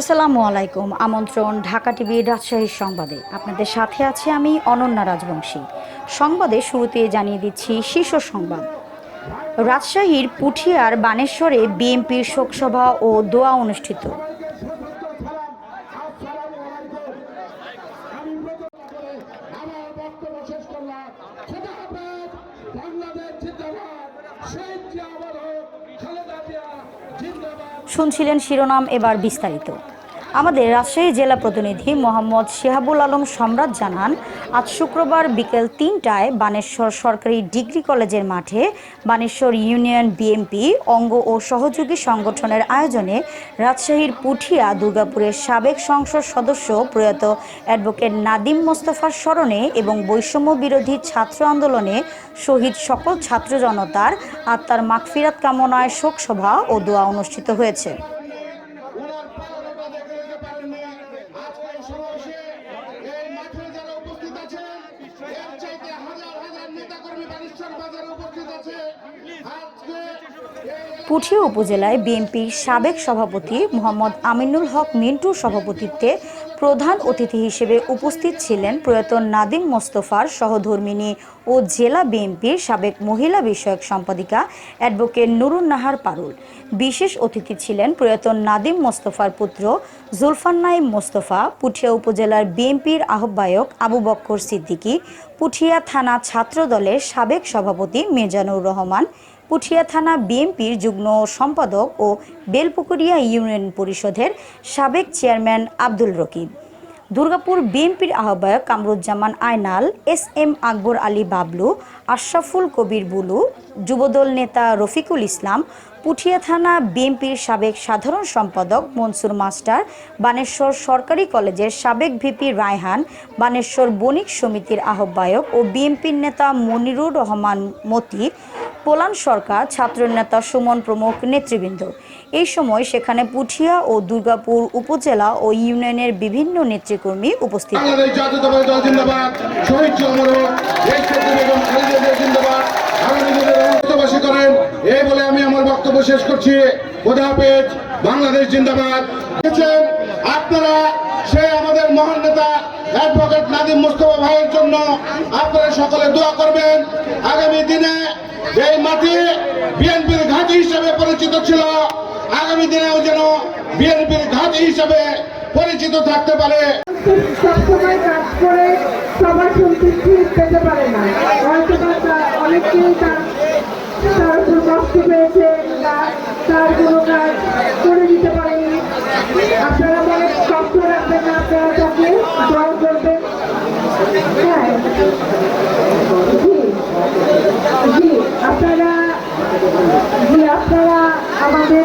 আসসালামু আলাইকুম। আমন্ত্রণ ঢাকা টিভির রাজশাহীর সংবাদে। আপনাদের সাথে আছি আমি অনন্যা রাজবংশী। সংবাদে শুরুতে জানিয়ে দিচ্ছি শীর্ষ সংবাদ। রাজশাহীর পুঠিয়ার বানেশ্বরে বিএনপির শোকসভা ও দোয়া অনুষ্ঠিত। শুনছিলেন শিরোনাম এবার বিস্তারিত। আমাদের রাজশাহী জেলা প্রতিনিধি মোহাম্মদ শিহাবুল আলম সম্রাট জানান, আজ শুক্রবার বিকেল তিনটায় বানেশ্বর সরকারি ডিগ্রি কলেজের মাঠে বানেশ্বর ইউনিয়ন বিএমপি অঙ্গ ও সহযোগী সংগঠনের আয়োজনে রাজশাহীর পুঠিয়া দুর্গাপুরের সাবেক সংসদ সদস্য প্রয়াত অ্যাডভোকেট নাদিম মোস্তফার স্মরণে এবং বৈষম্য বিরোধী ছাত্র আন্দোলনে শহীদ সকল ছাত্র জনতার আত্মার মাগফিরাত কামনায় শোকসভা ও দোয়া অনুষ্ঠিত হয়েছে। পুঠিয়া উপজেলায় বিএনপির সাবেক সভাপতি মোহাম্মদ আমিনুল হক মিন্টুর সভাপতিত্বে প্রধান অতিথি হিসেবে উপস্থিত ছিলেন প্রয়াত নাদিম মোস্তফার সহধর্মিনী ও জেলা বিএনপির সাবেক মহিলা বিষয়ক সম্পাদিকা অ্যাডভোকেট নুরুন নাহার পারুল। বিশেষ অতিথি ছিলেন প্রয়াত নাদিম মোস্তফার পুত্র জুলফান নাইম মোস্তফা, পুঠিয়া উপজেলার বিএনপির আহ্বায়ক আবু বক্কর সিদ্দিকী, পুঠিয়া থানা ছাত্র দলের সাবেক সভাপতি মেজানুর রহমান পুঠিয়া থানা বিএনপির যুগ্ম সম্পাদক ও বেলপুকুরিয়া ইউনিয়ন পরিষদের সাবেক চেয়ারম্যান আব্দুল রকিব দুর্গাপুর বিএনপির আহ্বায়ক কামরুজ্জামান আয়নাল, এস এম আকবর আলী বাবলু, আশরাফুল কবির বুলু, যুবদল নেতা রফিকুল ইসলাম, পুঠিয়া থানা বিএনপির সাবেক সাধারণ সম্পাদক মনসুর মাস্টার, বানেশ্বর সরকারি কলেজের সাবেক ভিপি রায়হান, বানেশ্বর বণিক সমিতির আহ্বায়ক ও বিএনপির নেতা মনিরুর রহমান মতি পোলান সরকার ছাত্রনেতা সুমন প্রমুখ নেতৃবৃন্দ। এই সময় সেখানে পুঠিয়া ও দুর্গাপুর উপজেলা ও ইউনিয়নের বিভিন্ন নেতৃকর্মী উপস্থিত। করেন। এই বলে আমি আমার বক্তব্য শেষ করছি। খোদা বাংলাদেশ জিন্দাবাদ। আপনারা সে আমাদের মহান নেতা অ্যাডভোকেট নাদিম মুস্তফা ভাইয়ের জন্য আপনারা সকলে দোয়া করবেন। আগামী দিনে এই মাটি বিএনপির ঘাঁটি হিসেবে পরিচিত ছিল, আগামী দিনেও যেন বিএনপির ঘাঁটি হিসেবে পরিচিত থাকতে পারে। সবসময় কাজ করে সবার সন্তুষ্টি পেতে পারে না। হয়তো অনেকেই তার কষ্ট পেয়েছে তার কোনো কাজ করে দিতে পারেনি। আপনারা মনে কষ্ট রাখবেন আপনারা তাকে করবেন হ্যাঁ জি জি আপনারা জি আপনারা আমাদের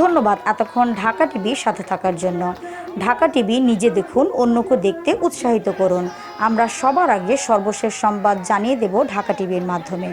ধন্যবাদ এতক্ষণ ঢাকা টিভির সাথে থাকার জন্য। ঢাকা টিভি নিজে দেখুন, অন্যকে দেখতে উৎসাহিত করুন। আমরা সবার আগে সর্বশেষ সংবাদ জানিয়ে দেব ঢাকা টিভির মাধ্যমে।